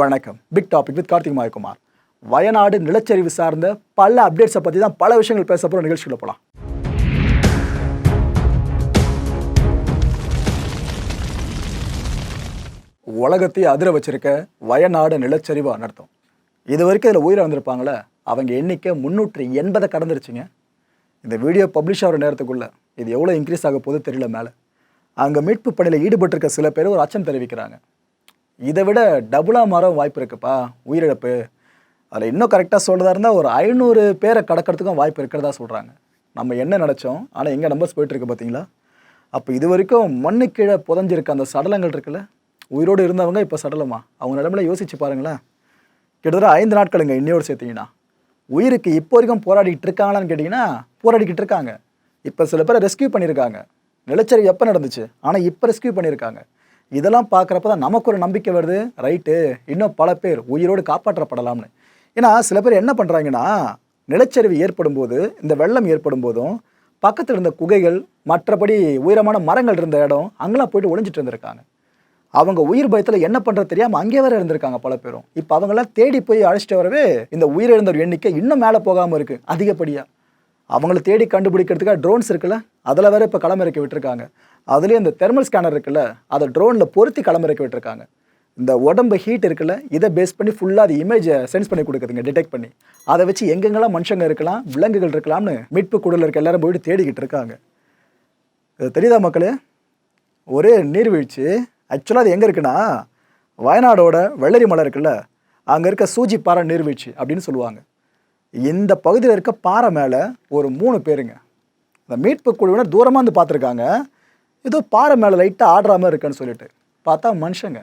வணக்கம். Big topic with Karthik Mayakumar. Wayanad நிலச்சரிவு சார்ந்த பல அப்டேட்ஸை பற்றி தான் பல விஷயங்கள் பேச போகிற நிகழ்ச்சிக்குள்ள போகலாம் உலகத்தையே அதிர வச்சிருக்க வயநாடு நிலச்சரிவு அனர்த்தம். இது வரைக்கும் இதில் உயிரை வந்திருப்பாங்களே அவங்க எண்ணிக்கை முந்நூற்றி எண்பதை கடந்துருச்சுங்க. இந்த வீடியோ பப்ளிஷ் ஆகிற நேரத்துக்குள்ளே இது எவ்வளோ இன்க்ரீஸ் ஆக போது தெரியல மேலே. அங்கே மீட்பு பணியில் ஈடுபட்டிருக்க சில பேர் ஒரு அச்சம் தெரிவிக்கிறாங்க. இதை விட டபுளாக மாற வாய்ப்பு இருக்குப்பா. உயிரிழப்பு. அதில் இன்னும் கரெக்டாக சொல்கிறதா இருந்தால் ஒரு ஐநூறு பேரை கடக்கிறதுக்கும் வாய்ப்பு இருக்கிறதா சொல்கிறாங்க நம்ம என்ன நினச்சோம்? ஆனால் எங்கே நம்பர்ஸ் போயிட்டுருக்கு பார்த்தீங்களா அப்போ இது வரைக்கும் மண்ணு கீழே புதஞ்சிருக்க அந்த சடலங்கள் இருக்குல்ல? உயிரோடு இருந்தவங்க இப்போ சடலமா? அவங்க நிலமையில யோசிச்சு பாருங்களேன். கிட்டத்தட்ட ஐந்து நாட்களுங்க இன்னையோடு சேர்த்தீங்கன்னா. உயிருக்கு இப்போ வரைக்கும் போராடிக்கிட்டு இருக்காங்களான்னு கேட்டிங்கன்னா போராடிக்கிட்டு இருக்காங்க. இப்போ சில பேரை ரெஸ்கியூ பண்ணியிருக்காங்க. நிலச்சரிவு எப்போ நடந்துச்சு? ஆனால் இப்போ ரெஸ்கியூ பண்ணியிருக்காங்க. இதெல்லாம் பார்க்குறப்ப தான் நமக்கு ஒரு நம்பிக்கை வருது. ரைட்டு இன்னும் பல பேர் உயிரோடு காப்பாற்றப்படலாம்னு. ஏன்னா சில பேர் என்ன பண்ணுறாங்கன்னா நிலச்சரிவு ஏற்படும் போது இந்த வெள்ளம் ஏற்படும் போதும் பக்கத்தில் இருந்த குகைகள் மற்றபடி உயரமான மரங்கள் இருந்த இடம் அங்கெல்லாம் போயிட்டு ஒளிஞ்சிட்டு இருந்திருக்காங்க. அவங்க உயிர் பயத்தில் என்ன பண்ணுறது தெரியாமல் அங்கே வேற இருந்திருக்காங்க பல பேரும். இப்போ அவங்களாம் தேடி போய் அழைச்சிட்டு வரவே இந்த உயிரிழந்தோர் எண்ணிக்கை இன்னும் மேலே போகாமல் இருக்குது அதிகப்படியாக அவங்கள தேடி கண்டுபிடிக்கிறதுக்காக ட்ரோன்ஸ் இருக்குல்ல அதில் வேற இப்போ களமிறக்கி விட்டுருக்காங்க. அதுலேயும் இந்த தெர்மல் ஸ்கேனர் இருக்குல்ல அதை ட்ரோனில் பொருத்தி களமிறக்கி விட்டுருக்காங்க. இந்த உடம்பு ஹீட் இருக்குல்ல இதை பேஸ் பண்ணி ஃபுல்லாக அது இமேஜை சென்ஸ் பண்ணி கொடுக்குதுங்க டிடெக்ட் பண்ணி. அதை வச்சு எங்கெங்கெல்லாம் மனுஷங்க இருக்கலாம் விலங்குகள் இருக்கலாம்னு மீட்பு குடலில் இருக்க எல்லாரும் போயிட்டு தேடிக்கிட்டு இருக்காங்க. இது தெரியுதா மக்களே? ஒரே நீர்வீழ்ச்சி. ஆக்சுவலாக அது எங்கே இருக்குன்னா வயநாடோட வெள்ளரி மலை இருக்குல்ல அங்கே இருக்க சூஜி பாறை நீர்வீழ்ச்சி அப்படின்னு சொல்லுவாங்க. இந்த பகுதியில் இருக்க பாறை மேலே ஒரு மூணு பேருங்க. அந்த மீட்பு குழுவினர் தூரமாக வந்து பார்த்துருக்காங்க. ஏதோ பாறை மேலே லைட்டாக ஆடுற மாதிரி இருக்குன்னு சொல்லிட்டு. பார்த்தா மனுஷங்க.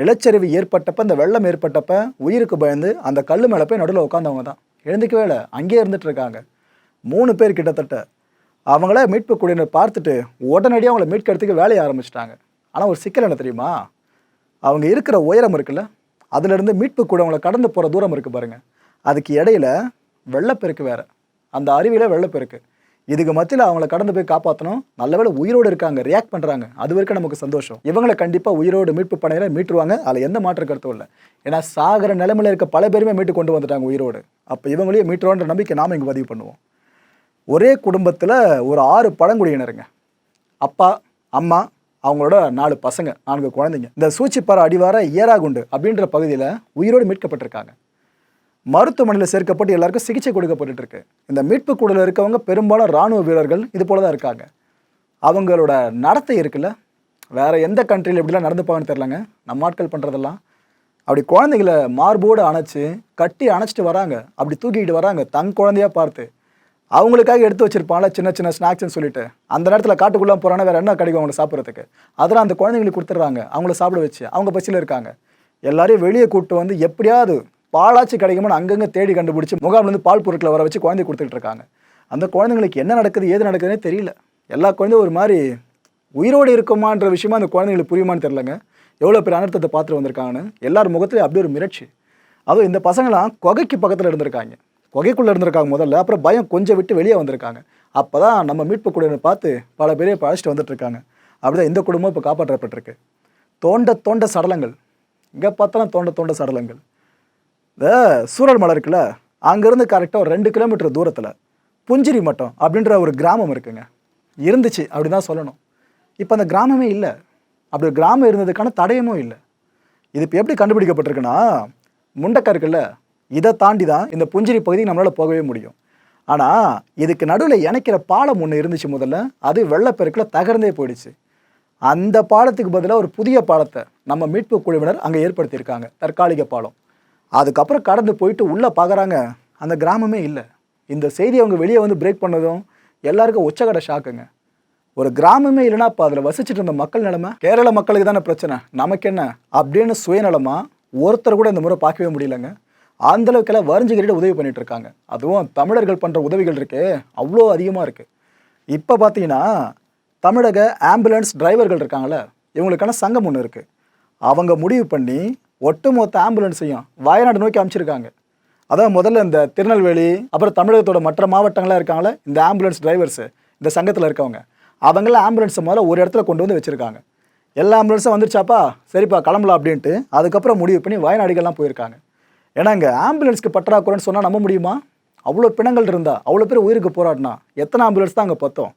நிலச்சரிவு ஏற்பட்டப்போ இந்த வெள்ளம் ஏற்பட்டப்ப உயிருக்கு பயந்து அந்த கல் மேலே போய் நடுவில் உட்காந்தவங்க தான். எழுந்துக்கவே இல்லை. அங்கேயே இருந்துட்டு இருக்காங்க. மூணு பேர் கிட்டத்தட்ட. அவங்கள மீட்பு குழுவினர் பார்த்துட்டு உடனடியாக அவங்கள மீட்கிறதுக்கு வேலையை ஆரம்பிச்சிட்டாங்க. ஆனால் ஒரு சிக்கல் என்ன தெரியுமா? அவங்க இருக்கிற உயரம் இருக்குல்ல? அதுலேருந்து மீட்பு கூட அவங்கள கடந்து போகிற தூரம் இருக்குது பாருங்கள் அதுக்கு இடையில வெள்ளப்பெருக்கு வேற. அந்த அருவியில் வெள்ளப்பெருக்கு. இதுக்கு மத்தியில் அவங்கள கடந்து போய் காப்பாற்றணும் நல்லவேளை உயிரோடு இருக்காங்க ரியாக்ட் பண்ணுறாங்க அது வரைக்கும் நமக்கு சந்தோஷம். இவங்களை கண்டிப்பாக உயிரோடு மீட்பு பணியில் மீட்டுருவாங்க. அதில் எந்த மாற்று கருத்தும் இல்லை. ஏன்னா சாகர நிலைமையில் இருக்க பல பேருமே மீட்டு கொண்டு வந்துட்டாங்க உயிரோடு. அப்போ இவங்களையும் மீட்டுருவோன்ற நம்பிக்கை நாம் இங்கே பதிவு பண்ணுவோம். ஒரே குடும்பத்தில் ஒரு ஆறு பழங்குடியினருங்க. அப்பா அம்மா அவங்களோட நாலு பசங்க நான்கு குழந்தைங்க. இந்த சூச்சிப்பாறை அடிவார ஏராகுண்டு அப்படின்ற பகுதியில் உயிரோடு மீட்கப்பட்டிருக்காங்க. மருத்துவமனையில் சேர்க்கப்பட்டு எல்லாருக்கும் சிகிச்சை கொடுக்கப்பட்டு இருக்கு இந்த மீட்பு குழுவில் இருக்கவங்க பெரும்பாலும் இராணுவ வீரர்கள் இது போல தான் இருக்காங்க. அவங்களோட நடத்தை இருக்குல்ல? வேற எந்த கண்ட்ரியில் எப்படிலாம் நடந்துப்பாங்கன்னு தெரிலங்க நம்ம ஆட்கள் பண்ணுறதெல்லாம் அப்படி குழந்தைங்கள மார்போடு அணைச்சி கட்டி அணைச்சிட்டு வராங்க. அப்படி தூக்கிட்டு வராங்க. தன் குழந்தையாக பார்த்து. அவங்களுக்காக எடுத்து வச்சிருப்பாங்களே சின்ன சின்ன ஸ்நாக்ஸ்னு சொல்லிட்டு. அந்த நேரத்தில் காட்டுக்குள்ளே போகிறானா வேற என்ன கிடைக்கும் அவங்களை சாப்பிட்றதுக்கு? அதெல்லாம் அந்த குழந்தைங்களுக்கு கொடுத்துட்றாங்க. அவங்கள சாப்பிட வச்சு அவங்க பசியில் இருக்காங்க. எல்லாரையும் வெளியே கூப்பிட்டு வந்து எப்படியாவது பாலாச்சு கிடைக்குமோன்னு அங்கங்கே தேடி கண்டுபிடிச்சி முகாம்லேருந்து பால் பொருட்களை வர வச்சு குழந்தை கொடுத்துக்கிட்டு இருக்காங்க. அந்த குழந்தைங்களுக்கு என்ன நடக்குது ஏது நடக்குதுன்னே தெரியல. எல்லா குழந்தையும் ஒரு மாதிரி உயிரோடு இருக்குமான்ற விஷயமா அந்த குழந்தைங்களுக்கு புரியுமான்னு தெரிலங்க எவ்வளோ பேர் அனர்த்தத்தை பார்த்துட்டு வந்திருக்காங்கன்னு எல்லார் முகத்துலையும் அப்படியே ஒரு மிரட்சி. அதுவும் இந்த பசங்களாம் குகைக்கு பக்கத்தில் இருந்திருக்காங்க. குகைக்குள்ளே இருந்திருக்காங்க முதல்ல அப்புறம் பயம் கொஞ்சம் விட்டு வெளியே வந்திருக்காங்க. அப்போ தான் நம்ம மீட்பு குழுவினர் பார்த்து பல பேரே இப்போ அழைச்சிட்டு அப்படி தான் இந்த குடும்பம் இப்போ காப்பாற்றப்பட்டிருக்கு. தோண்ட தோண்ட சடலங்கள். இங்கே பார்த்தாலும் தோண்ட தோண்ட சடலங்கள். இந்த சூரல் மலை இருக்குல்ல அங்கேருந்து கரெக்டாக ஒரு ரெண்டு கிலோமீட்டர் தூரத்தில் புஞ்சிரி மட்டம் அப்படின்ற ஒரு கிராமம் இருக்குங்க. இருந்துச்சு அப்படி தான் சொல்லணும். இப்போ அந்த கிராமமே இல்லை. அப்படி ஒரு கிராமம் இருந்ததுக்கான தடயமும் இல்லை. இது இப்போ எப்படி கண்டுபிடிக்கப்பட்டிருக்குன்னா முண்டக்கா இருக்குல்ல இதை தாண்டி தான் இந்த புஞ்சிரி பகுதிக்கு நம்மளால் போகவே முடியும். ஆனால் இதுக்கு நடுவில் இணைக்கிற பாலம் ஒன்று இருந்துச்சு முதல்ல அது வெள்ளப்பெருக்கில் தகர்ந்தே போயிடுச்சு. அந்த பாலத்துக்கு பதிலாக ஒரு புதிய பாலத்தை நம்ம மீட்பு குழுவினர் அங்கே ஏற்படுத்தியிருக்காங்க தற்காலிக பாலம். அதுக்கப்புறம் கடந்து போயிட்டு உள்ளே பார்க்குறாங்க அந்த கிராமமே இல்லை. இந்த செய்தி அவங்க வெளியே வந்து பிரேக் பண்ணதும் எல்லாருக்கும் உச்சகட ஷாக்குங்க ஒரு கிராமமே இல்லைன்னா இப்போ அதில் வசிச்சுட்டு இருந்த மக்கள் நிலமை கேரள மக்களுக்கு தானே பிரச்சனை. நமக்கு என்ன அப்படின்னு சுயநலமாக ஒருத்தர் கூட இந்த முறை பார்க்கவே முடியலங்க. அந்த அளவுக்கெல்லாம் வரிஞ்சுக்கிட்டு உதவி பண்ணிட்டு இருக்காங்க. அதுவும் தமிழர்கள் பண்ணுற உதவிகள் இருக்கே அவ்வளோ அதிகமாக இருக்குது இப்போ பார்த்தீங்கன்னா தமிழக ஆம்புலன்ஸ் டிரைவர்கள் இருக்காங்களே இவங்களுக்கான சங்கம் ஒன்று இருக்குது அவங்க முடிவு பண்ணி ஒட்டுமொத்த ஆம்புலன்ஸையும் வயநாடு நோக்கி அமைச்சிருக்காங்க. அதான் முதல்ல இந்த திருநெல்வேலி அப்புறம் தமிழகத்தோட மற்ற மாவட்டங்களாக இருக்காங்களே இந்த ஆம்புலன்ஸ் டிரைவர்ஸு இந்த சங்கத்தில் இருக்கவங்க அவங்களாம் ஆம்புலன்ஸை முதல்ல ஒரு இடத்துல கொண்டு வந்து வச்சுருக்காங்க. எல்லா ஆம்புலன்ஸும் வந்துருச்சாப்பா? சரிப்பா கிளம்பலாம் அப்படின்ட்டு அதுக்கப்புறம் முடிவு பண்ணி வயநாடுகள்லாம் போயிருக்காங்க. ஏன்னா இங்கே ஆம்புலன்ஸ்க்கு பற்றாக்குறைன்னு சொன்னால் நம்ப முடியுமா? அவ்வளோ பிணங்கள் இருந்தால் அவ்வளோ பேர் உயிருக்கு போராடினா எத்தனை ஆம்புலன்ஸ் தான் அங்கே பத்தோம்?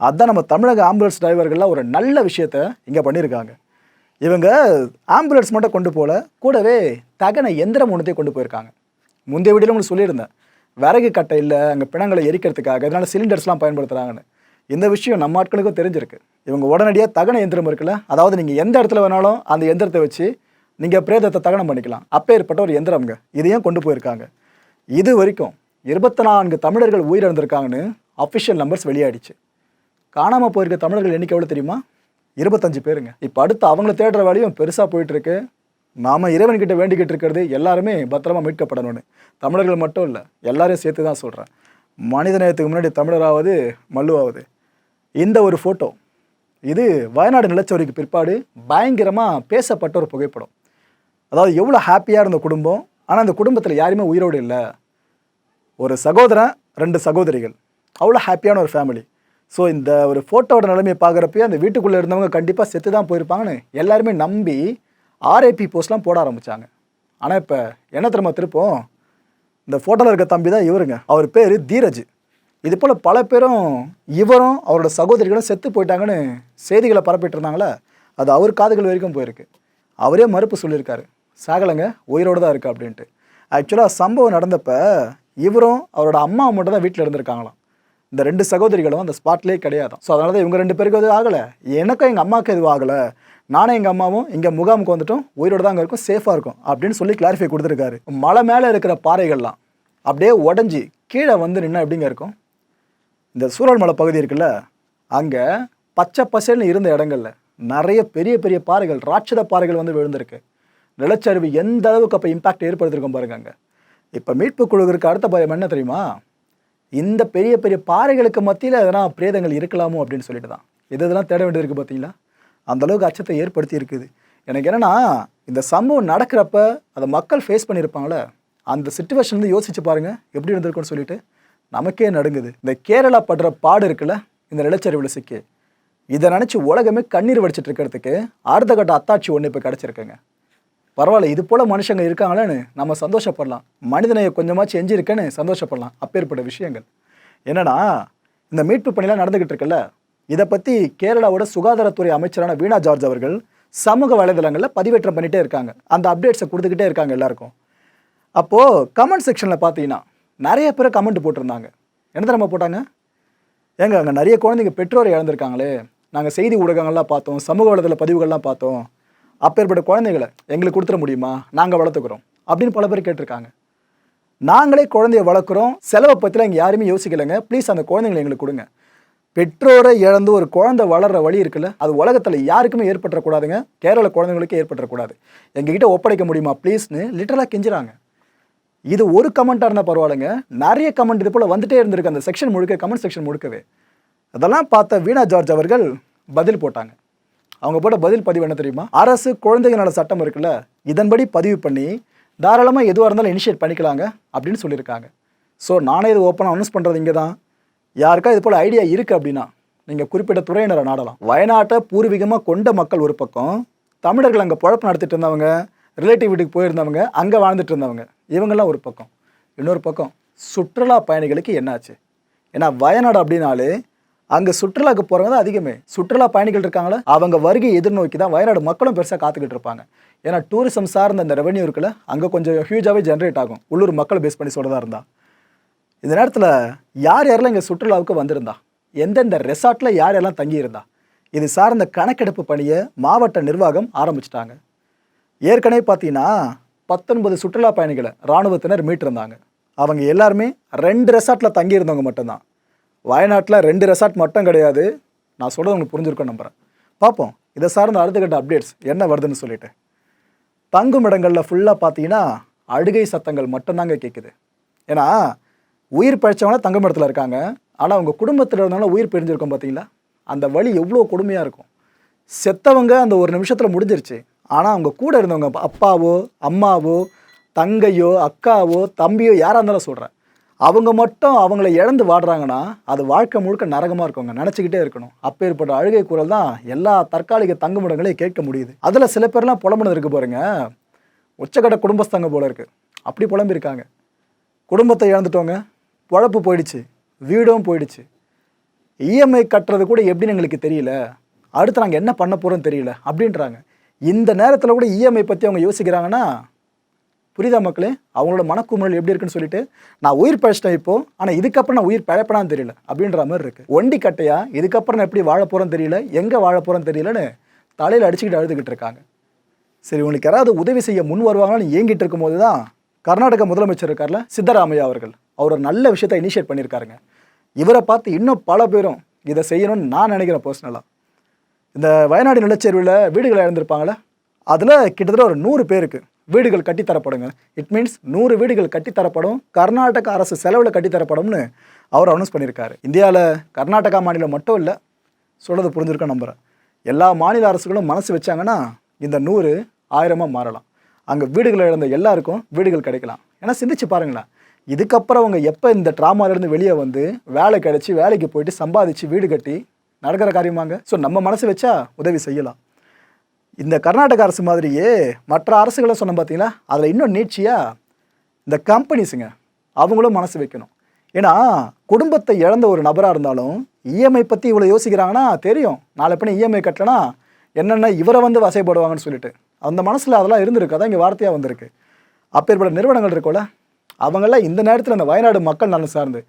அதான் நம்ம தமிழக ஆம்புலன்ஸ் டிரைவர்கள்லாம் ஒரு நல்ல விஷயத்த இங்கே பண்ணியிருக்காங்க இவங்க ஆம்புலன்ஸ் மட்டும் கொண்டு போகல கூடவே தகன எந்திரம் ஒன்றத்தையும் கொண்டு போயிருக்காங்க. முந்தைய வீடியோவில் உங்களுக்கு சொல்லியிருந்தேன். விறகு கட்டை இல்லை அங்கே பிணங்களை எரிக்கிறதுக்காக இதனால் சிலிண்டர்ஸ்லாம் பயன்படுத்துகிறாங்கன்னு இந்த விஷயம் நம்ம ஆட்களுக்கும் தெரிஞ்சிருக்கு. இவங்க உடனடியாக தகன எந்திரம் இருக்குல்ல அதாவது நீங்கள் எந்த இடத்துல வேணாலும் அந்த எந்திரத்தை வச்சு நீங்கள் பிரேதத்தை தகனம் பண்ணிக்கலாம். அப்பேற்பட்ட ஒரு எந்திரம்ங்க. இதையும் கொண்டு போயிருக்காங்க. இது வரைக்கும் இருபத்தி நான்கு தமிழர்கள் உயிரிழந்திருக்காங்கன்னு அஃபிஷியல் நம்பர்ஸ் வெளியாயிடுச்சு. காணாமல் போயிருக்க தமிழர்கள் எண்ணிக்கை எவ்வளோ தெரியுமா? இருபத்தஞ்சு பேருங்க. இப்போ அடுத்து அவங்கள தேடுற வேலையும் பெருசாக போயிட்டு இருக்கு நாம இறைவன்கிட்ட வேண்டிக்கிட்டு இருக்கிறது எல்லாருமே பத்திரமா மீட்கப்படணும்னு. தமிழர்கள் மட்டும் இல்லை எல்லாரையும் சேர்த்து தான் சொல்கிறேன் மனித நேயத்துக்கு முன்னாடி தமிழராவது மல்லுவாவது. இந்த ஒரு ஃபோட்டோ இது வயநாடு நிலச்சோரிக்கு பிற்பாடு பயங்கரமாக பேசப்பட்ட ஒரு புகைப்படம். அதாவது எவ்வளோ ஹாப்பியாக இருந்த குடும்பம் ஆனால் அந்த குடும்பத்தில் யாருமே உயிரோடு இல்லை. ஒரு சகோதரன் ரெண்டு சகோதரிகள். அவ்வளோ ஹாப்பியான ஒரு ஃபேமிலி ஸோ இந்த ஒரு ஃபோட்டோவோட நிலைமையை பார்க்குறப்பயே அந்த வீட்டுக்குள்ளே இருந்தவங்க கண்டிப்பாக செத்து தான் போயிருப்பாங்கன்னு எல்லாருமே நம்பி ஆர்ஐபி போஸ்ட்லாம் போட ஆரம்பித்தாங்க ஆனால் இப்போ என்ன திரும்ப திருப்போம்? இந்த ஃபோட்டோவில் இருக்க தம்பி தான் இவருங்க. அவர் பேர் தீரஜ். இது போல் பல பேரும் இவரும் அவரோட சகோதரிகளும் செத்து போயிட்டாங்கன்னு செய்திகளை பரப்பிட்டு இருந்தாங்களே? அது அவர் காதுகள் வரைக்கும் போயிருக்கு. அவரே மறுப்பு சொல்லியிருக்காரு. சாகலைங்க உயிரோடு தான் இருக்குது அப்படின்ட்டு. ஆக்சுவலாக சம்பவம் நடந்தப்போ இவரும் அவரோட அம்மா மட்டும் தான் வீட்டில் இருந்திருக்காங்களாம். இந்த ரெண்டு சகோதரிகளும் அந்த ஸ்பாட்லேயே கிடையாது ஸோ அதனால தான் இவங்க ரெண்டு பேருக்கு எதுவும் ஆகலை. எனக்கும் எங்கள் அம்மாவுக்கு எதுவும் ஆகலை. நானும் எங்கள் அம்மாவும் இங்கே முகாமுக்கு வந்துட்டோம். உயிரோடு தான் அங்கே இருக்கும். சேஃபாக இருக்கும் அப்படின்னு சொல்லி கிளாரிஃபை கொடுத்துருக்காரு. மலை மேலே இருக்கிற பாறைகள்லாம் அப்படியே உடஞ்சி கீழே வந்து நின்னா எப்படிங்க இருக்கும்? இந்த சூழல் மலை பகுதி இருக்குல்ல அங்கே பச்சை பசேல்னு இருந்த இடங்கள்ல நிறைய பெரிய பெரிய பாறைகள் ராட்சத பாறைகள் வந்து விழுந்திருக்கு. நிலச்சரிவு எந்த அளவுக்கு அப்போ இம்பாக்ட் ஏற்படுத்திருக்கோம் பாருங்க அங்கே. இப்போ மீட்பு குழுவிற்கு அடுத்த பயம் என்ன தெரியுமா? இந்த பெரிய பெரிய பாறைகளுக்கு மத்தியில் எதனா பிரேதங்கள் இருக்கலாமோ அப்படின்னு சொல்லிட்டு தான். இது இதெல்லாம் தேட வேண்டியிருக்கு பார்த்தீங்களா? அந்தளவுக்கு அச்சத்தை ஏற்படுத்தி இருக்குது. எனக்கு என்னன்னா இந்த சம்பவம் நடக்கிறப்ப அதை மக்கள் ஃபேஸ் பண்ணியிருப்பாங்களே அந்த சுச்சுவேஷன் வந்து யோசிச்சு பாருங்கள் எப்படி இருந்திருக்கும்னு சொல்லிட்டு நமக்கே நடுங்குது. இந்த கேரளா படுற பாடு இருக்குல்ல இந்த நிலச்சரிவில் சிக்கி. இதை நினச்சி உலகமே கண்ணீர் வடிச்சிட்டு இருக்கிறதுக்கு அடுத்த கட்ட அத்தாட்சி ஒன்று இப்போ கிடச்சிருக்குங்க. பரவாயில்ல இது போல் மனுஷங்க இருக்காங்களேன்னு நம்ம சந்தோஷப்படலாம். மனிதனையை கொஞ்சமாச்சும் எஞ்சிருக்கேன்னு சந்தோஷப்படலாம். அப்பேற்பட்ட விஷயங்கள். என்னன்னா இந்த மீட்பு பணிலாம் நடந்துக்கிட்டு இருக்குல்ல? இதை பற்றி கேரளாவோட சுகாதாரத்துறை அமைச்சரான வீணா ஜார்ஜ் அவர்கள் சமூக வலைதளங்களில் பதிவேற்றம் பண்ணிகிட்டே இருக்காங்க. அந்த அப்டேட்ஸை கொடுத்துக்கிட்டே இருக்காங்க எல்லாருக்கும். அப்போது கமெண்ட் செக்ஷனில் பார்த்தீங்கன்னா நிறைய பேர் கமெண்ட் போட்டிருந்தாங்க. என்ன தெரியுமா போட்டாங்க? ஏங்க அங்கே நிறைய குழந்தைங்க பெற்றோரை இழந்திருக்காங்களே. நாங்கள் செய்தி ஊடகங்கள்லாம் பார்த்தோம் சமூக வலைதள பதிவுகள்லாம் பார்த்தோம். அப்பேற்பட்ட குழந்தைகளை எங்களுக்கு கொடுத்துட முடியுமா? நாங்கள் வளர்த்துக்கிறோம். அப்படின்னு பல பேர் கேட்டிருக்காங்க. நாங்களே குழந்தைய வளர்க்குறோம். செலவை பற்றிலாம் இங்கே யாருமே யோசிக்கலைங்க. ப்ளீஸ் அந்த குழந்தைங்களை எங்களுக்கு கொடுங்க. பெற்றோரை இழந்து ஒரு குழந்தை வளர்கிற வழி இருக்குல்ல அது உலகத்தில் யாருக்குமே ஏற்பட்டுறக்கூடாதுங்க. கேரள குழந்தைங்களுக்கு ஏற்பட்டுறக்கூடாது. எங்ககிட்ட ஒப்படைக்க முடியுமா? ப்ளீஸ்னு லிட்டரலாக கெஞ்சுறாங்க. இது ஒரு கமெண்ட்டாக இருந்தால் பரவாயில்லைங்க. நிறைய கமெண்ட் இது போல் வந்துட்டே இருந்திருக்கு. அந்த செக்ஷன் முழுக்க கமெண்ட் செக்ஷன் முழுக்கவே. அதெல்லாம் பார்த்த வீணா ஜார்ஜ் அவர்கள் பதில் போட்டாங்க. அவங்க போட்ட பதில் பதிவு என்ன தெரியுமா? அரசு குழந்தைகள் நல சட்டம் இருக்குல்ல இதன்படி பதிவு பண்ணி தாராளமாக எதுவாக இருந்தாலும் இனிஷியேட் பண்ணிக்கலாங்க அப்படின்னு சொல்லியிருக்காங்க. ஸோ நானே இது ஓப்பனாக அனௌன்ஸ் பண்ணுறது இங்கே தான் யாருக்கா இது போல் ஐடியா இருக்குது அப்படின்னா நீங்கள் குறிப்பிட்ட துறையினரை நாடலாம். வயநாட்டை பூர்வீகமாக கொண்ட மக்கள் ஒரு பக்கம் தமிழர்கள் அங்கே குழப்பம் நடத்திட்டு இருந்தவங்க ரிலேட்டிவ் வீட்டுக்கு போயிருந்தவங்க அங்கே வாழ்ந்துட்டு இருந்தவங்க இவங்கெல்லாம் ஒரு பக்கம். இன்னொரு பக்கம் சுற்றுலா பயணிகளுக்கு என்னாச்சு? ஏன்னா வயநாடு அப்படின்னாலே அங்கே சுற்றுலாக்கு போகிறவங்க தான் அதிகமே. சுற்றுலா பயணிகள் இருக்காங்களே? அவங்க வருகை எதிர்நோக்கி தான் வயநாடு மக்களும் பெருசாக காத்துக்கிட்டு இருப்பாங்க. ஏன்னா டூரிசம் சார்ந்த அந்த ரெவன்யூ இருக்குல்ல அங்கே கொஞ்சம் ஹியூஜாகவே ஜென்ரேட் ஆகும். உள்ளூர் மக்களை பேஸ் பண்ணி சொல்கிறதா இருந்தா. இந்த நேரத்தில் யார் யாரெல்லாம் இங்கே சுற்றுலாவுக்கு வந்திருந்தா? எந்தெந்த ரெசார்ட்டில் யார் யாரெல்லாம் தங்கியிருந்தா? இது சார்ந்த கணக்கெடுப்பு பணியை மாவட்ட நிர்வாகம் ஆரம்பிச்சிட்டாங்க. ஏற்கனவே பார்த்தீங்கன்னா பத்தொன்பது சுற்றுலா பயணிகளை இராணுவத்தினர் மீட்டிருந்தாங்க. அவங்க எல்லாருமே ரெண்டு ரெசார்ட்டில் தங்கியிருந்தவங்க மட்டும்தான். வயநாட்டில் ரெண்டு ரெசார்ட் மட்டும் கிடையாது. நான் சொல்கிறது உங்களுக்கு புரிஞ்சிருக்கோம் நம்புகிறேன் பார்ப்போம். இதை சார்ந்த அடுத்த கட்ட அப்டேட்ஸ் என்ன வருதுன்னு சொல்லிட்டு. தங்கும் இடங்களில் ஃபுல்லாக பார்த்தீங்கன்னா அழுகை சத்தங்கள் மட்டும்தாங்க கேட்குது ஏன்னா உயிர் பழிச்சவங்க தங்கும் இடத்துல இருக்காங்க. ஆனால் அவங்க குடும்பத்தில் இருந்தாலும் உயிர் பிரிஞ்சிருக்கோம் பார்த்தீங்களா? அந்த வழி எவ்வளோ கொடுமையாக இருக்கும். செத்தவங்க அந்த ஒரு நிமிஷத்தில் முடிஞ்சிருச்சு. ஆனால் அவங்க கூட இருந்தவங்க அப்பாவோ அம்மாவோ தங்கையோ அக்காவோ தம்பியோ யாராக இருந்தாலும் சொல்கிறேன் அவங்க மட்டும் அவங்கள இழந்து வாடுறாங்கன்னா அது வாழ்க்கை முழுக்க நரகமாக இருக்குங்க நினச்சிக்கிட்டே இருக்கணும். அப்பேற்பட்ட அழுகை குரல் தான் எல்லா தற்காலிக தங்குமிடங்களையும் கேட்க முடியுது. அதில் சில பேர்லாம் புலம்புனது இருக்கு பாருங்க. உச்சக்கட்ட குடும்பஸ்தங்க போல இருக்குது அப்படி புலம்பியிருக்காங்க. குடும்பத்தை இழந்துட்டோங்க. பொழப்பு போயிடுச்சு. வீடும் போயிடுச்சு. இஎம்ஐ கட்டுறது கூட எப்படின்னு எங்களுக்கு தெரியல. அடுத்து நாங்கள் என்ன பண்ண போகிறோம்னு தெரியல. அப்படின்றாங்க. இந்த நேரத்தில் கூட இஎம்ஐ பற்றி அவங்க யோசிக்கிறாங்கன்னா புரியுதா மக்களே? அவங்களோட மனக்குமுறல் எப்படி இருக்குன்னு சொல்லிட்டு நான் உயிர் பழச்சிட்டேன் இப்போ. ஆனால் இதுக்கப்புறம் நான் உயிர் பழப்பனான்னு தெரியல அப்படின்ற மாதிரி இருக்கு. ஒண்டி கட்டையா? இதுக்கப்புறம் நான் எப்படி வாழ போகிறேன்னு தெரியல. எங்கே வாழ போகிறேன்னு தெரியலன்னு தலையில் அடிச்சுக்கிட்டு அழுதுகிட்டு இருக்காங்க. சரி உங்களுக்கு யாராவது உதவி செய்ய முன் வருவாங்கன்னு ஏங்கிட்டு இருக்கும்போது தான் கர்நாடக முதலமைச்சர் இருக்கார்ல சித்தராமையா அவர்கள். அவர் ஒரு நல்ல விஷயத்தை இனிஷியேட் பண்ணியிருக்காருங்க. இவரை பார்த்து இன்னும் பல பேரும் இதை செய்யணும்னு நான் நினைக்கிறேன் பர்சனலாக இந்த வயநாடு நிலச்சரிவில் வீடுகளை இழந்திருப்பாங்களே? அதில் கிட்டத்தட்ட ஒரு நூறு பேருக்கு வீடுகள் கட்டித்தரப்படுங்க. இட் மீன்ஸ் நூறு வீடுகள் கட்டித்தரப்படும். கர்நாடக அரசு செலவில் கட்டித்தரப்படும்னு அவர் அனௌன்ஸ் பண்ணியிருக்காரு. இந்தியாவில் கர்நாடகா மாநிலம் மட்டும் இல்லை சொல்கிறது புரிஞ்சிருக்க நம்புகிறேன் எல்லா மாநில அரசுகளும் மனசு வச்சாங்கன்னா இந்த நூறு ஆயிரமாக மாறலாம். அங்கே வீடுகள் இழந்த எல்லாருக்கும் வீடுகள் கிடைக்கலாம். ஏன்னா சிந்திச்சு பாருங்களேன். இதுக்கப்புறம் அவங்க எப்போ இந்த ட்ராமாலேருந்து வெளியே வந்து வேலை கிடைச்சி வேலைக்கு போயிட்டு சம்பாதிச்சு வீடு கட்டி நடக்கிற காரியமாங்க? ஸோ நம்ம மனசு வச்சா உதவி செய்யலாம். இந்த கர்நாடக அரசு மாதிரியே மற்ற அரசுகளை சொன்ன பார்த்தீங்களா? அதில் இன்னும் நீட்சியாக இந்த கம்பெனிஸுங்க அவங்களும் மனசு வைக்கணும். ஏன்னா குடும்பத்தை இழந்த ஒரு நபராக இருந்தாலும் இஎம்ஐ பற்றி இவ்வளோ யோசிக்கிறாங்கன்னா தெரியும். நாளை பின்ன இஎம்ஐ கட்டலனா என்னென்ன இவரை வந்து வசைப்படுவாங்கன்னு சொல்லிட்டு. அந்த மனசில் அதெல்லாம் இருந்திருக்கு. அதான் இங்கே வார்த்தையாக வந்திருக்கு. அப்பேற்பட்ட நிறுவனங்கள் இருக்கும்ல. அவங்களாம் இந்த நேரத்தில் அந்த வயநாடு மக்கள் நலன் சார்ந்து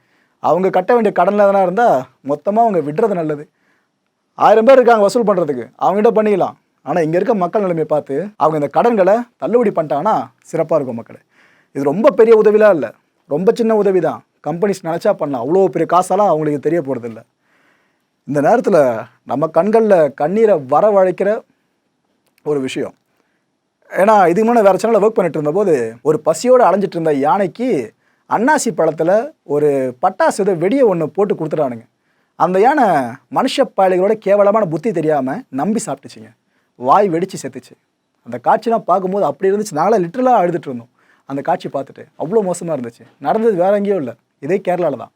அவங்க கட்ட வேண்டிய கடனில் எதனா இருந்தால் மொத்தமாக அவங்க விடுறது நல்லது. ஆயிரம் பேர் இருக்காங்க வசூல் பண்ணுறதுக்கு அவங்ககிட்ட பண்ணிக்கலாம் ஆனால் இங்கே இருக்க மக்கள் நிலைமையை பார்த்து அவங்க இந்த கடன்களை தள்ளுபடி பண்ணிட்டாங்கன்னா சிறப்பாக இருக்கும் மக்கள். இது ரொம்ப பெரிய உதவிலாம் இல்லை. ரொம்ப சின்ன உதவி தான் கம்பெனிஸ் நினச்சா பண்ணலாம். அவ்வளோ பெரிய காசாலாம் அவங்களுக்கு தெரிய போகிறதில்ல இந்த நேரத்தில் நம்ம கண்களில் கண்ணீரை வரவழைக்கிற ஒரு விஷயம். ஏன்னா இதுக்கு முன்னே வேறு சேனலில் ஒர்க் பண்ணிட்டு இருந்தபோது ஒரு பசியோடு அலைஞ்சிட்டு இருந்த யானைக்கு அன்னாசி பழத்தில் ஒரு பட்டாசு இதை வெடியை ஒன்று போட்டு கொடுத்துட்டானுங்க. அந்த யானை மனுஷ பயல்களோட கேவலமான புத்தி தெரியாமல் நம்பி சாப்பிட்டுச்சிங்க. வாய் வெடிச்சு செத்துச்சு. அந்த காட்சிலாம் பார்க்கும்போது அப்படி இருந்துச்சு. நாங்களாம் லிட்டரலாக அழுதுட்டு இருந்தோம். அந்த காட்சி பார்த்துட்டு. அவ்வளோ மோசமாக இருந்துச்சு. நடந்தது வேற எங்கேயோ இல்லை. இதே கேரளாவில் தான்.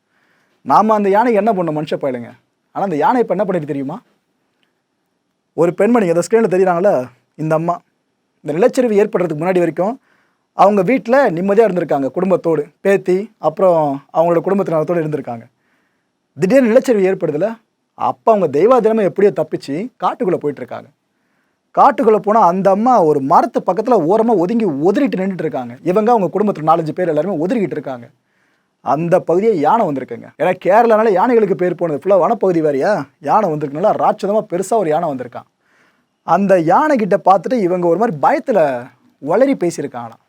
நாம் அந்த யானைக்கு என்ன பண்ணோம்? மனுஷ பயலுங்க. ஆனால் அந்த யானை இப்போ என்ன பண்ணிட்டு தெரியுமா? ஒரு பெண்மணி அந்த ஸ்க்ரீனில் தெரியுறாங்களே இந்த அம்மா. இந்த நிலச்சரிவு ஏற்படுறதுக்கு முன்னாடி வரைக்கும் அவங்க வீட்டில் நிம்மதியாக இருந்திருக்காங்க. குடும்பத்தோடு. பேத்தி அப்புறம் அவங்களோட குடும்பத்தினத்தோடு இருந்திருக்காங்க. திடீர்னு நிலச்சரிவு ஏற்படுதுல? அப்போ அவங்க தெய்வாதீனமாக எப்படியோ தப்பிச்சு காட்டுக்குள்ளே போயிட்டுருக்காங்க காட்டுக்குள்ளே போனால் அந்த அம்மா ஒரு மரத்து பக்கத்தில் ஓரமாக ஒதுங்கி உதறிட்டு நின்றுட்டு இருக்காங்க. இவங்க அவங்க குடும்பத்தில் நாலஞ்சு பேர் எல்லாருமே ஒதுக்கிட்டு இருக்காங்க. அந்த பகுதியை யானை வந்திருக்குங்க. ஏன்னா கேரளானால யானைகளுக்கு பேர் போனது ஃபுல்லாக வனப்பகுதி வேறையா? யானை வந்திருக்குனால ராட்சதமாக பெருசாக ஒரு யானை வந்திருக்கான். அந்த யானை கிட்ட பார்த்துட்டு இவங்க ஒரு மாதிரி பயத்தில் வளரி பேசியிருக்காங்களாம்.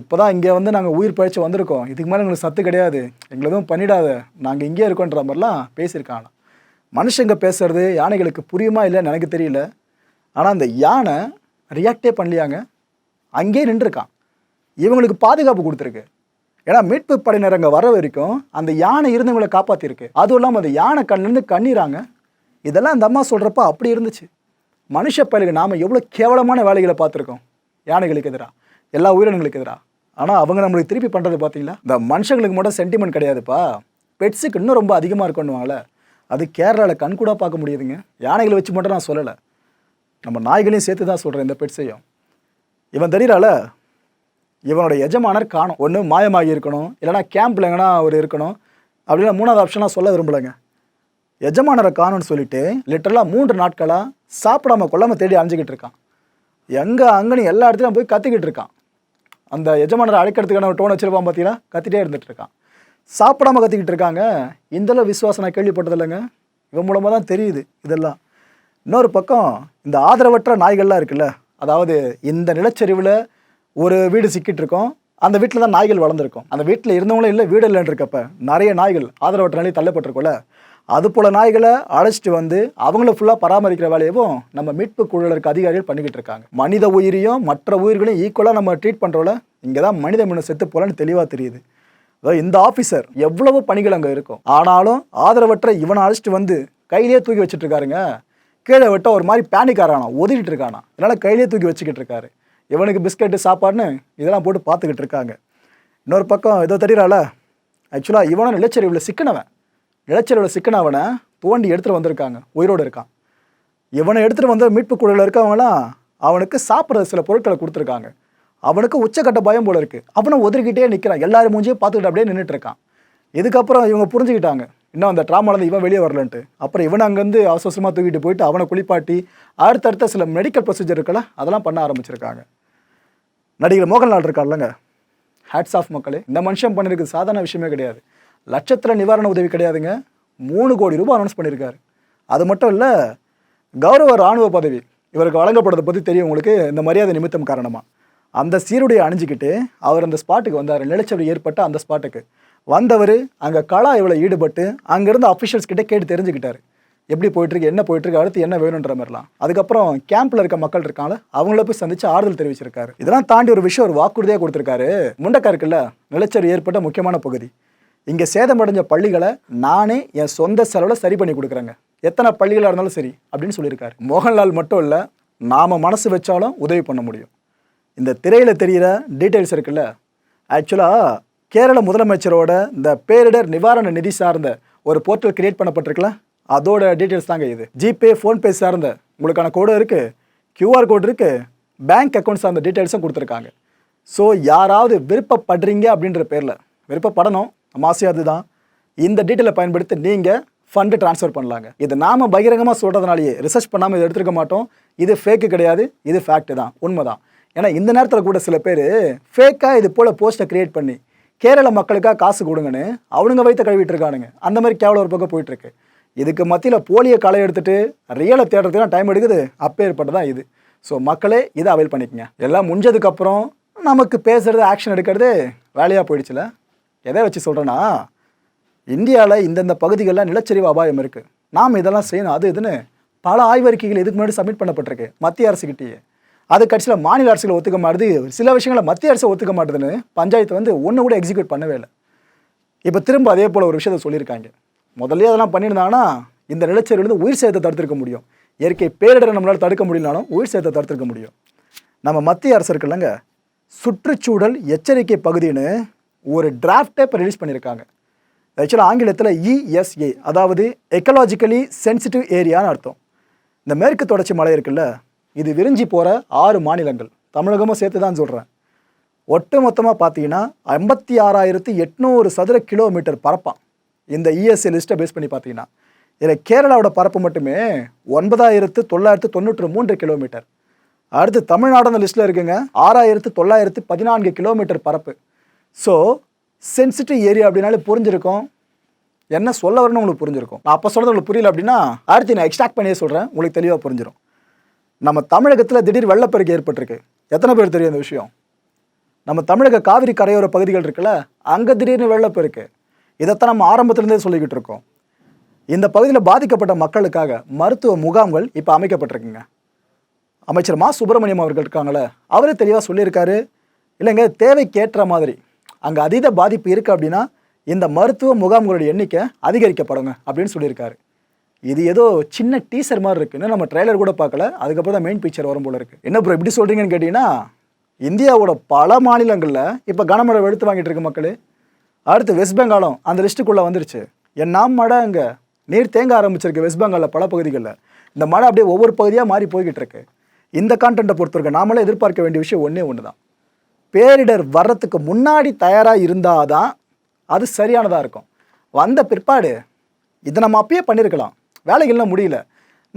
இப்போ தான் இங்கே வந்து நாங்கள் உயிர் பழிச்சு வந்திருக்கோம். இதுக்கு மேலே எங்களுக்கு சத்து கிடையாது. எங்களை எதுவும் பண்ணிடாத. நாங்கள் இங்கே இருக்கோன்ற மாதிரிலாம் பேசியிருக்காங்களாம். மனுஷங்க பேசுறது யானைகளுக்கு புரியுமா இல்லைன்னு எனக்கு தெரியல. ஆனால் அந்த யானை ரியாக்டே பண்ணலையாங்க? அங்கேயே நின்றுருக்கான். இவங்களுக்கு பாதுகாப்பு கொடுத்துருக்கு. ஏன்னா மீட்பு படையினர் அங்கே வர வரைக்கும் அந்த யானை இருந்தவங்களை காப்பாற்றிருக்கு அதுவும் இல்லாமல் அந்த யானை கண்ணிலேருந்து கண்ணீராங்க. இதெல்லாம் அந்த அம்மா சொல்கிறப்ப அப்படி இருந்துச்சு. மனுஷ பயலுக்கு நாம் எவ்வளோ கேவலமான வேலைகளை பார்த்துருக்கோம். யானைகளுக்கு எதிராக எல்லா உயிரினங்களுக்கு எதிராக ஆனால் அவங்க நம்மளுக்கு திருப்பி பண்ணுறது பார்த்தீங்களா இந்த மனுஷங்களுக்கு மட்டும் சென்டிமெண்ட் கிடையாதுப்பா. பெட்ஸுக்கு இன்னும் ரொம்ப அதிகமாக இருக்குன்னுவாங்களே. அது கேரளாவில் கண்கூடாக பார்க்க முடியுதுங்க. யானைகளை வச்சு மட்டும் நான் சொல்லலை. நம்ம நாய்களையும் சேர்த்து தான் சொல்கிறேன் இந்த பெட்ஸையும் இவன் தெரியறால? இவனோட எஜமானர் காணும். ஒன்று மாயமாகி இருக்கணும். இல்லைனா கேம்பில் எங்கன்னா அவர் இருக்கணும். அப்படின்னா மூணாவது ஆப்ஷனாக சொல்ல விரும்பலைங்க. எஜமானரை காணும்னு சொல்லிட்டு லிட்டரலாக மூன்று நாட்களாக சாப்பிடாம கொள்ளாமல் தேடி அழிஞ்சிக்கிட்டு இருக்கான். எங்கே அங்கன்னு எல்லா இடத்துலையும் போய் கத்திக்கிட்டு இருக்கான். அந்த எஜமானரை அழைக்கிறதுக்கான டோன் வச்சிருப்பான் பார்த்தீங்கன்னா கத்திட்டே இருந்துட்டு இருக்கான். சாப்பிடாம கத்திக்கிட்டு இருக்காங்க. இந்தளவு விசுவாசம் நான் கேள்விப்பட்டதில்லைங்க. இவன் மூலமாக தான் தெரியுது இதெல்லாம். இன்னொரு பக்கம் இந்த ஆதரவற்ற நாய்கள்லாம் இருக்குல்ல அதாவது இந்த நிலச்சரிவில் ஒரு வீடு சிக்கிட்டு இருக்கோம் அந்த வீட்டில் தான் நாய்கள் வளர்ந்துருக்கும். அந்த வீட்டில் இருந்தவங்களும் இல்லை வீடு இல்லைன்னு இருக்கப்ப நிறைய நாய்கள் ஆதரவற்ற நிலையில் தள்ளப்பட்டிருக்கும்ல. அது போல் நாய்களை அழைச்சிட்டு வந்து அவங்கள ஃபுல்லாக பராமரிக்கிற வேலையவும் நம்ம மீட்பு குழுவில் அதிகாரிகள் பண்ணிக்கிட்டு இருக்காங்க. மனித உயிரையும் மற்ற உயிர்களையும் ஈக்குவலாக நம்ம ட்ரீட் பண்ணுறோம்ல இங்கே தான் மனித மீன் செத்து போகலான்னு தெளிவாக தெரியுது. அதாவது இந்த ஆஃபீஸர் எவ்வளவு பணிகள் அங்கே இருக்கும் ஆனாலும் ஆதரவற்ற இவனை அழைச்சிட்டு வந்து கையிலேயே தூக்கி வச்சுட்டு இருக்காருங்க. கீழே விட்ட ஒரு மாதிரி பேனிக் ஆறானா? ஒதுக்கிட்டு இருக்கானா? அதனால் கையிலேயே தூக்கி வச்சுக்கிட்டு இருக்காரு. இவனுக்கு பிஸ்கெட்டு சாப்பாடுன்னு இதெல்லாம் போட்டு பார்த்துக்கிட்டு இருக்காங்க. இன்னொரு பக்கம் ஏதோ தெரியறால? ஆக்சுவலாக இவனும் நிலச்சரிவில் சிக்கினவன். நிலச்சரிவில் சிக்கினவனை தோண்டி எடுத்துகிட்டு வந்திருக்காங்க. உயிரோடு இருக்கான். இவனை எடுத்துகிட்டு வந்த மீட்பு குழுவில் இருக்கவங்களாம் அவனுக்கு சாப்பிட்ற சில பொருட்களை கொடுத்துருக்காங்க. அவனுக்கு உச்சக்கட்ட பயம் போல இருக்குது அவனை ஒதுக்கிட்டே நிற்கிறான் எல்லாரும் மூஞ்சியும் பார்த்துக்கிட்டு அப்படியே நின்றுட்டு இருக்கான். இதுக்கப்புறம் இவங்க புரிஞ்சுக்கிட்டாங்க. இன்னும் அந்த ட்ராமாலேருந்து இவன் வெளியே வரலன்ட்டு. அப்புறம் இவனை அங்கேருந்து அவசரமாக தூக்கிட்டு போயிட்டு அவனை குளிப்பாட்டி அடுத்தடுத்த சில மெடிக்கல் ப்ரொசீஜர் இருக்கல அதெல்லாம் பண்ண ஆரம்பிச்சிருக்காங்க. நடிகர் மோகன்லால் இருக்கார்லங்க. ஹேட்ஸ் ஆஃப் மக்களே. இந்த மனுஷன் பண்ணிருக்கு சாதாரண விஷயமே கிடையாது. லட்சத்தில் நிவாரண உதவி கிடையாதுங்க. மூணு கோடி ரூபாய் அனௌன்ஸ் பண்ணியிருக்காரு அது மட்டும் இல்லை கௌரவ ராணுவ பதவி. இவருக்கு வழங்கப்படுறதை பற்றி தெரியும் உங்களுக்கு இந்த மரியாதை நிமித்தம் காரணமாக அந்த சீருடையை அணிஞ்சிக்கிட்டு அவர் அந்த ஸ்பாட்டுக்கு வந்தார். நிலச்சரி ஏற்பட்ட அந்த ஸ்பாட்டுக்கு வந்தவர் அங்கே கலா இவ்வளோ ஈடுபட்டு அங்கேருந்து அஃபிஷியல்ஸ் கிட்டே கேட்டு தெரிஞ்சுக்கிட்டார். எப்படி போயிட்டுருக்கு என்ன போயிட்டுருக்கு அடுத்து என்ன வேணுன்ற மாதிரிலாம். அதுக்கப்புறம் கேம்ப்ல இருக்க மக்கள் இருக்காங்கள அவங்கள போய் சந்திச்சு ஆறுதல் தெரிவிச்சிருக்காரு. இதெல்லாம் தாண்டி ஒரு விஷயம் ஒரு வாக்குறுதியாக கொடுத்துருக்காரு. முண்டக்கா இருக்குல்ல நிலச்சரி ஏற்பட்ட முக்கியமான பகுதி. இங்கே சேதமடைஞ்ச பள்ளிகளை நானே என் சொந்த செலவில் சரி பண்ணி கொடுக்குறேங்க. எத்தனை பள்ளிகளாக இருந்தாலும் சரி அப்படின்னு சொல்லியிருக்காரு. மோகன்லால் மட்டும் இல்லை நாம் மனசு வச்சாலும் உதவி பண்ண முடியும். இந்த திரையில் தெரிகிற டீட்டெயில்ஸ் இருக்குல்ல ஆக்சுவலாக கேரள முதலமைச்சரோட இந்த பேரிடர் நிவாரண நிதி சார்ந்த ஒரு போர்ட்டல் கிரியேட் பண்ணப்பட்டிருக்கலாம் அதோட டீட்டெயில்ஸ் தாங்க இது. ஜிபே ஃபோன்பே சார்ந்த உங்களுக்கான கோடு இருக்குது க்யூஆர் கோடு இருக்குது பேங்க் அக்கௌண்ட் சார்ந்த டீட்டெயில்ஸும் கொடுத்துருக்காங்க. ஸோ யாராவது விருப்பப்படுறீங்க அப்படின்ற பேரில் விருப்பப்படணும். நம்ம ஆசை அதுதான். இந்த டீட்டெயிலை பயன்படுத்தி நீங்கள் ஃபண்டு ட்ரான்ஸ்ஃபர் பண்ணலாங்க. இது நாம பகிரங்கமாக சொல்கிறதுனாலேயே ரிசர்ச் பண்ணாமல் இதை எடுத்துருக்க மாட்டோம். இது ஃபேக்கு கிடையாது. இது ஃபேக்ட் தான். உண்மை தான் ஏன்னா இந்த நேரத்தில் கூட சில பேர் ஃபேக்காக இது போல் போஸ்ட்டை கிரியேட் பண்ணி கேரள மக்களுக்காக காசு கொடுங்கன்னு அவனுங்க வைத்த கழுவிட்டு இருக்கானுங்க அந்த மாதிரி கேவலம் ஒரு பக்கம் போயிட்டுருக்கு. இதுக்கு மத்தியில் போலியை களை எடுத்துட்டு ரியலை தேடுறதுக்குலாம் டைம் எடுக்குது. அப்பேற்பட்டு தான் இது. ஸோ மக்களே இதை அவைல் பண்ணிக்கங்க. எல்லாம் முடிஞ்சதுக்கப்புறம் நமக்கு பேசுகிறது ஆக்ஷன் எடுக்கிறது வேலையாக போயிடுச்சுல? எதை வச்சு சொல்கிறேன்னா இந்தியாவில் இந்தந்த பகுதிகளில் நிலச்சரிவு அபாயம் இருக்குது நாம் இதெல்லாம் செய்யணும். அது இதுன்னு பல ஆய்வறிக்கைகள் இதுக்கு முன்னாடி சப்மிட் பண்ணப்பட்டிருக்கு. மத்திய அரசுக்கிட்டேயே அது கட்சியில் மாநில அரசுகளை ஒத்துக்க மாட்டுது. சில விஷயங்களை மத்திய அரசு ஒத்துக்க மாட்டுதுன்னு பஞ்சாயத்து வந்து ஒன்று கூட எக்ஸிக்யூட் பண்ணவே இல்லை. இப்போ திரும்ப அதே போல் ஒரு விஷயத்த சொல்லியிருக்காங்க. முதல்ல அதெல்லாம் பண்ணியிருந்தாங்கன்னா இந்த நிலச்சரிவிலிருந்து உயிர் சேதத்தை தடுத்திருக்க முடியும். இயற்கை பேரிடரை நம்மளால் தடுக்க முடியலனாலும் உயிர் சேதத்தை தடுத்திருக்க முடியும். நம்ம மத்திய அரசு இருக்குல்லங்க சுற்றுச்சூழல் எச்சரிக்கை பகுதின்னு ஒரு டிராஃப்டே இப்போ ரிலீஸ் பண்ணியிருக்காங்க. ஆக்சுவலாக ஆங்கிலத்தில் இஎஸ்ஏ அதாவது எக்கலாஜிக்கலி சென்சிட்டிவ் ஏரியான்னு அர்த்தம். இந்த மேற்கு தொடர்ச்சி மலை இருக்குல்ல இது விரிஞ்சி போகிற ஆறு மாநிலங்கள். தமிழகமும் சேர்த்து தான் சொல்கிறேன் ஒட்டு மொத்தமாக பார்த்தீங்கன்னா ஐம்பத்தி ஆறாயிரத்தி எட்நூறு சதுர கிலோமீட்டர் பரப்பான் இந்த இஎஸ்சி லிஸ்ட்டை பேஸ் பண்ணி பார்த்தீங்கன்னா இதில் கேரளாவோட பரப்பு மட்டுமே ஒன்பதாயிரத்து தொள்ளாயிரத்து தொண்ணூற்று மூன்று கிலோமீட்டர். அடுத்து தமிழ்நாடு அந்த லிஸ்ட்டில் இருக்குங்க ஆறாயிரத்து தொள்ளாயிரத்து பதினான்கு கிலோமீட்டர் பரப்பு. ஸோ சென்சிட்டிவ் ஏரியா அப்படின்னாலே புரிஞ்சிருக்கும். என்ன சொல்ல வரணும்னு உங்களுக்கு புரிஞ்சிருக்கும். நான் அப்போ சொல்கிறது உங்களுக்கு புரியல அப்படின்னா அடுத்து நான் எக்ஸ்ட்ராக்ட் பண்ணியே சொல்கிறேன் உங்களுக்கு தெளிவாக புரிஞ்சிடும் நம்ம தமிழகத்தில் திடீர் வெள்ளப்பெருக்கு ஏற்பட்டிருக்கு. எத்தனை பேர் தெரியும் இந்த விஷயம்? நம்ம தமிழக காவிரி கரையோர பகுதிகள் இருக்குல்ல அங்கே திடீர்னு வெள்ளப்பெருக்கு. இதைத்தான் நம்ம ஆரம்பத்திலேருந்தே சொல்லிக்கிட்டு இருக்கோம். இந்த பகுதியில் பாதிக்கப்பட்ட மக்களுக்காக மருத்துவ முகாம்கள் இப்போ அமைக்கப்பட்டிருக்குங்க. அமைச்சர் மா. சுப்பிரமணியம் அவர்கள் இருக்காங்களே அவரே தெளிவாக சொல்லியிருக்காரு. இல்லைங்க தேவைக்கேற்ற மாதிரி அங்கே அதீத பாதிப்பு இருக்குது அப்படின்னா இந்த மருத்துவ முகாம்களுடைய எண்ணிக்கை அதிகரிக்கப்படுங்க அப்படின்னு சொல்லியிருக்காரு. இது ஏதோ சின்ன டீசர் மாதிரி இருக்குன்னு நம்ம ட்ரைலர் கூட பார்க்கல. அதுக்கப்புறம் தான் மெயின் பிக்சர் வரும் போல இருக்கு. என்ன ப்ரோ இப்படி சொல்றீங்கன்னு கேட்டிங்கன்னா இந்தியாவோட பல மாநிலங்களில் இப்போ கனமழை எடுத்து வாங்கிட்டு இருக்கு மக்கள். அடுத்து வெஸ்ட் பெங்காலும் அந்த லிஸ்ட்டுக்குள்ளே வந்துருச்சு. நாம் மழை அங்கே நீர் தேங்க ஆரம்பிச்சிருக்கு வெஸ்ட் பெங்காலில் பல பகுதிகளில். இந்த மழை அப்படியே ஒவ்வொரு பகுதியாக மாறி போய்கிட்டு இருக்கு. இந்த கான்டென்ட்டை பொறுத்தவரைக்கும் நாமளே எதிர்பார்க்க வேண்டிய விஷயம் ஒன்றே ஒன்று தான் பேரிடர் வர்றதுக்கு முன்னாடி தயாராக இருந்தால் தான் அது சரியானதாக இருக்கும். வந்த பிற்பாடு இதை நம்ம அப்பயே பண்ணியிருக்கலாம் வேலைகள்லாம் முடியல.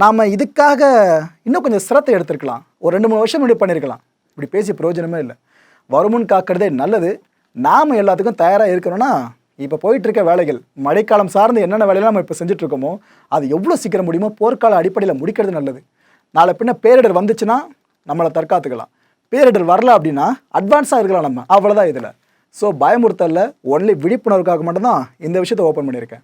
நாம் இதுக்காக இன்னும் கொஞ்சம் சிரத்தை எடுத்திருக்கலாம். ஒரு ரெண்டு மூணு வருஷம் முன்னாடி பண்ணியிருக்கலாம் இப்படி பேசி பிரயோஜனமே இல்லை. வருமுன் காக்கிறதே நல்லது. நாம் எல்லாத்துக்கும் தயாராக இருக்கணும்னா இப்போ போயிட்டுருக்க வேலைகள் மழைக்காலம் சார்ந்து என்னென்ன வேலையெல்லாம் நம்ம இப்போ செஞ்சுட்ருக்கோமோ அது எவ்வளோ சீக்கிரம் முடியுமோ போர்க்கால அடிப்படையில் முடிக்கிறது நல்லது. நாளை பின்ன பேரிடர் வந்துச்சுன்னா நம்மளை தற்காத்துக்கலாம். பேரிடர் வரல அப்படின்னா அட்வான்ஸாக இருக்கலாம் நம்ம. அவ்வளோதான் இதில். ஸோ பயமுறுத்தலில். ஒன்லி விழிப்புணர்வுக்காக மட்டும்தான் இந்த விஷயத்தை ஓப்பன் பண்ணியிருக்கேன்.